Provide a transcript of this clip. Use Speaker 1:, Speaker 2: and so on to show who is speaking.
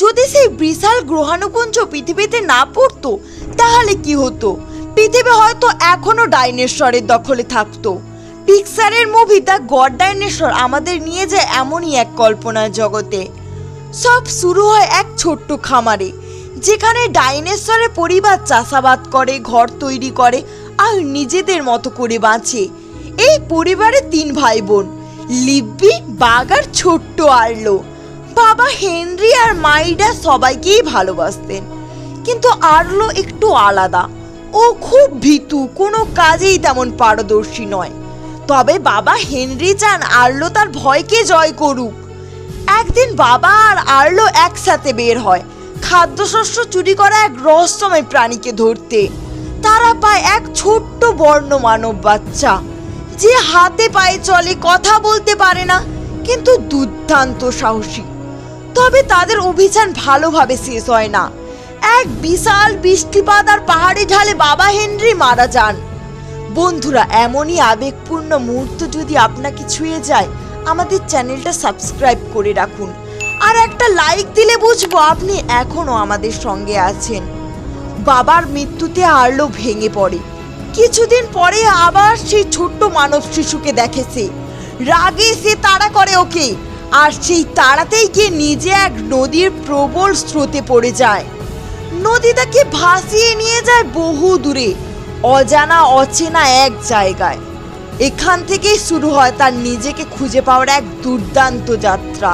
Speaker 1: যদি সেই বিশাল গ্রহাণুপুঞ্জ পৃথিবীতে না পড়তো, তাহলে কি হতো? পৃথিবী হয়তো এখনও ডাইনোসরের দখলে থাকতো। পিক্সারের মুভি দ্য গড ডাইনোসর আমাদের নিয়ে যায় এমনই এক কল্পনার জগতে। সব শুরু হয় এক ছোট্ট খামারে, যেখানে ডাইনোসরের পরিবার চাষাবাদ করে, ঘর তৈরি করে আর নিজেদের মতো করে বাঁচে। এই পরিবারে তিন ভাই বোন, লিব্বি, বাঘ আর ছোট্ট আর্লো। বাবা হেনরি আর মাইডা সবাইকেই ভালোবাসতেন। কিন্তু আর্লো একটু আলাদা। ও খুব ভীতু, কোনো কাজেই তেমন পারদর্শী নয়। তবে বাবা হেনরি চান আর্লো তার ভয়কে জয় করুক। একদিন বাবা আর আর্লো একসাথে বের হয়। খাদ্যশস্য চুরি করা এক রহস্যময় প্রাণীকে ধরতে। তারা পায় এক ছোট্ট বর্ণ মানব বাচ্চা। যে হাতে পায়ে চলে, কথা বলতে পারে না, কিন্তু দুর্দান্ত সাহসী। তবে তাদের অভিযান ভালোভাবে শেষ হয় না। এক বিশাল বৃষ্টিপাত আর পাহাড়ি ঢালে বাবা হেনরি মারা যান। বন্ধুরা, এমনই আবেগপূর্ণ মুহূর্ত যদি আপনাকে ছুঁয়ে যায়, আমাদের চ্যানেলটা সাবস্ক্রাইব করে রাখুন। আর একটা লাইক দিলে বুঝব আপনি এখনও আমাদের সঙ্গে আছেন। বাবার মৃত্যুতে আরলো ভেঙে পড়ে। কিছুদিন পরে আবার সেই ছোট্ট মানব শিশুকে দেখে সে। রাগে সে তাড়া করে ওকে। আর সেই তাড়াতেই গিয়ে নিজে এক নদীর প্রবল স্রোতে পড়ে যায়। নদী তাকে ভাসিয়ে নিয়ে যায় বহু দূরে, অজানা অচেনা এক জায়গায়। এখান থেকেই শুরু হয় তার নিজেকে খুঁজে পাওয়ার এক দুর্দান্ত যাত্রা।